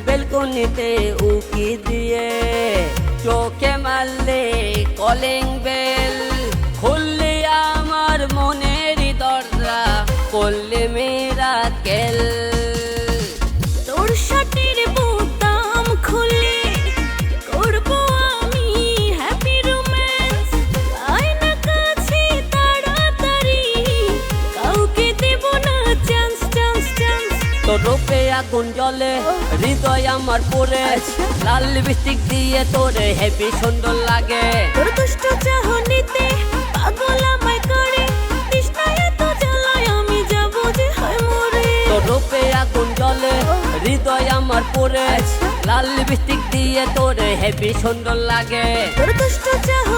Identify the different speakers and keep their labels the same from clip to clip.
Speaker 1: বেলকনিতে উকি দিয়ে চোখে মারলে কলিং বেল খুললে আমার মনের দরজা, করলে মেরা কেল।
Speaker 2: তোর শার্টের বোতাম খুলে আমি
Speaker 1: আগুন হৃদয় আমার পরে। লাল লিপস্টিক দিয়ে তোরে হেভি সুন্দর লাগে।
Speaker 2: তোর দুষ্ট চাহনিতে পাগল আমায় করে। তৃষ্ণায় এত জ্বালায় আমি যাব যে হয় মরে।
Speaker 1: তোর রূপে আগুন জ্বলে হৃদয় আমার পরে। লাল লিপস্টিক দিয়ে তোরে হেভি সুন্দর লাগে।
Speaker 2: তোর দুষ্ট চাহনিতে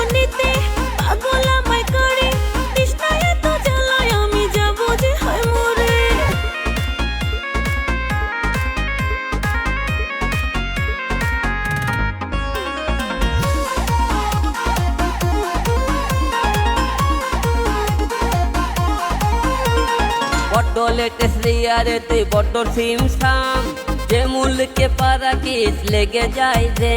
Speaker 1: বড্ড লেটেস্ট রিয়ারে তুই বড্ড সিম সাম যে মূলকে পারা কিস লেগে যায় যে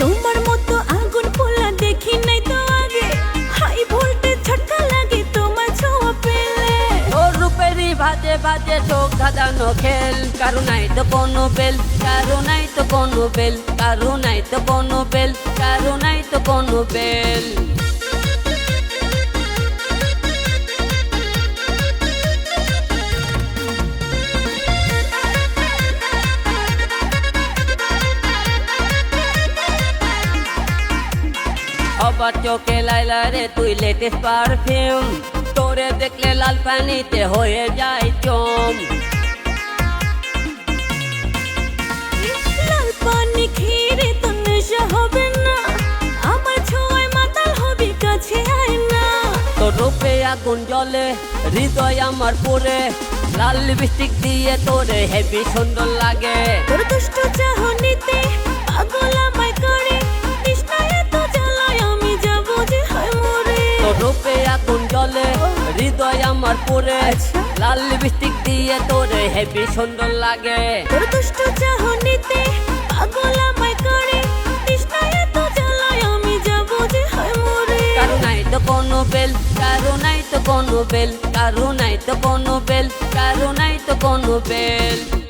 Speaker 2: তোমার মতো আগুন পোলা দেখি নাই তো আগে। হাই ভোল্টেজ ঝটকা লাগে তোমার ছোঁয়া পেলে।
Speaker 1: তোর রূপেরই ভাজে ভাজে চোখ ধাঁধানো খেল। কারও নাই তো কোনো বেল কারও নাই তো কোনো বেল কারও নাই তো কোনো বেল কারও নাই তো কোনো বেল অবার চোখে লাইলা রে তুই লেটেস্ট পারফিউম তোরে দেখলে লাল পানিতে হয়ে যায় চম।
Speaker 2: লাল পানি খেয়ে তো নেশা হবে না। আমার ছোঁয়ায় মাতাল হবে কাছে আয় না।
Speaker 1: তোর রূপে আগুন জ্বলে হৃদয় আমার পরে লাল লিপস্টিক দিয়ে তোরে হেভি সুন্দর লাগে।
Speaker 2: তোর
Speaker 1: আমার পরে। লাল লিপস্টিক দিয়ে তোরে হেভি সুন্দর লাগে।
Speaker 2: তোর দুষ্ট চাহনিতে পাগল আমায় করে। তৃষ্ণায় তো জ্বালায় আমি যাব যে হয় মরে।
Speaker 1: কারও নাই তো কোনো বেল কারও নাই তো কোনো বেল কারও নাই তো কোনো বেল কারও নাই তো কোনো বেল।